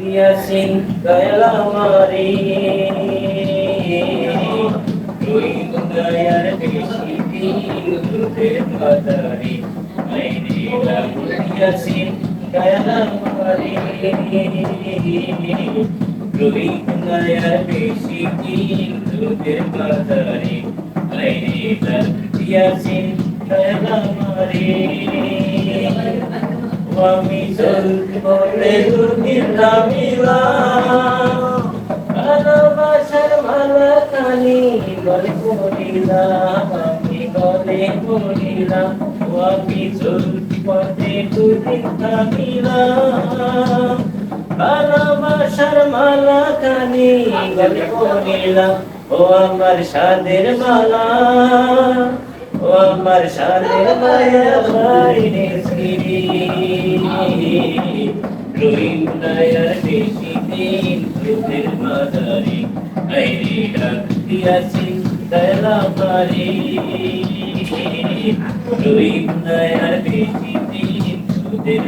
দিয়াছেন দয়াল আমারে তুই দয়ার বেশি দিন দুধের বাজারে আইরে লাগু দিয়াছেন দয়াল আমারে তুই দয়ার বেশি দিন দুধের বাজারে আইরে লাগু দিয়াছেন দয়াল আমারে আমি চলতে বলে দুদিন নামিলাম। ভালোবাসার মালা কানি গলে পড়িলাম, আমি গলে পড়িলাম, ও আমি পথে দুদিন নামিলাম। ভালোবাসার মালা কানি গলে পড়িলাম, ও আমার সাদের মালা। ও আমার সাদের মায়া বাইরে সিরি রহিম দয়ার বেশি দিন দুধের মাদারি আইরে ডাক দিয়াছি দয়ালা পারি রহিম দয়ার বেশি দিন দুধের